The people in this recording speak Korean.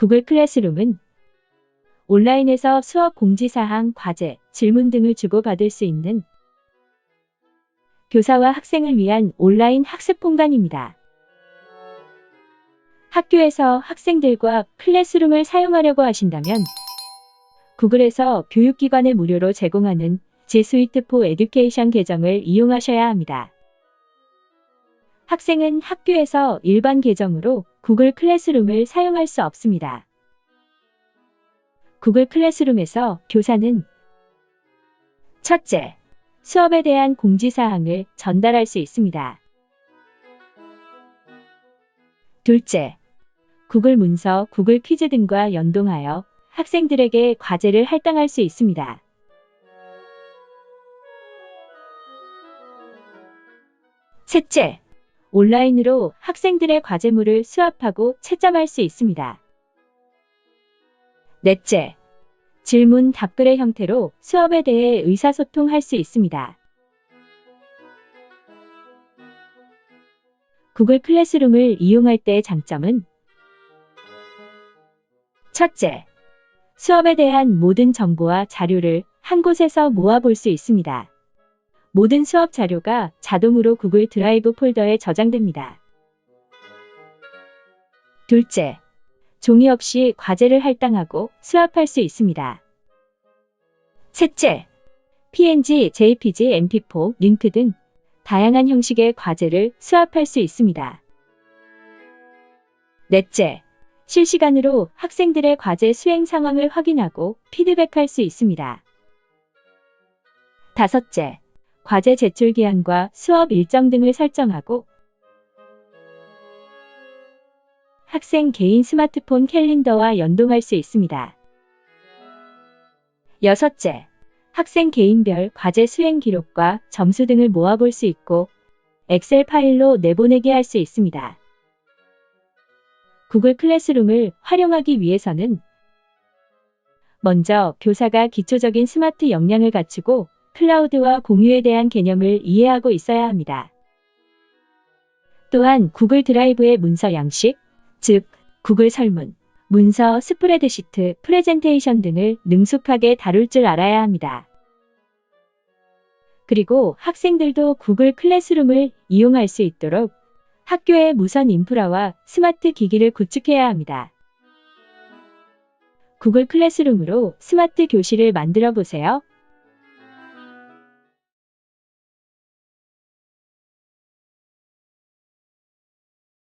구글 클래스룸은 온라인에서 수업 공지사항, 과제, 질문 등을 주고받을 수 있는 교사와 학생을 위한 온라인 학습 공간입니다. 학교에서 학생들과 클래스룸을 사용하려고 하신다면 구글에서 교육기관에 무료로 제공하는 G 스위트 포 에듀케이션 계정을 이용하셔야 합니다. 학생은 학교에서 일반 계정으로 구글 클래스룸을 사용할 수 없습니다. 구글 클래스룸에서 교사는 첫째, 수업에 대한 공지사항을 전달할 수 있습니다. 둘째, 구글 문서, 구글 퀴즈 등과 연동하여 학생들에게 과제를 할당할 수 있습니다. 셋째, 온라인으로 학생들의 과제물을 수합하고 채점할 수 있습니다. 넷째, 질문 답글의 형태로 수업에 대해 의사소통할 수 있습니다. 구글 클래스룸을 이용할 때의 장점은 첫째, 수업에 대한 모든 정보와 자료를 한 곳에서 모아볼 수 있습니다. 모든 수업 자료가 자동으로 구글 드라이브 폴더에 저장됩니다. 둘째, 종이 없이 과제를 할당하고 수합할 수 있습니다. 셋째, PNG, JPG, MP4, 링크 등 다양한 형식의 과제를 수합할 수 있습니다. 넷째, 실시간으로 학생들의 과제 수행 상황을 확인하고 피드백할 수 있습니다. 다섯째, 과제 제출 기한과 수업 일정 등을 설정하고 학생 개인 스마트폰 캘린더와 연동할 수 있습니다. 여섯째, 학생 개인별 과제 수행 기록과 점수 등을 모아볼 수 있고 엑셀 파일로 내보내게 할 수 있습니다. 구글 클래스룸을 활용하기 위해서는 먼저 교사가 기초적인 스마트 역량을 갖추고 클라우드와 공유에 대한 개념을 이해하고 있어야 합니다. 또한 구글 드라이브의 문서 양식, 즉 구글 설문, 문서, 스프레드시트, 프레젠테이션 등을 능숙하게 다룰 줄 알아야 합니다. 그리고 학생들도 구글 클래스룸을 이용할 수 있도록 학교의 무선 인프라와 스마트 기기를 구축해야 합니다. 구글 클래스룸으로 스마트 교실을 만들어 보세요.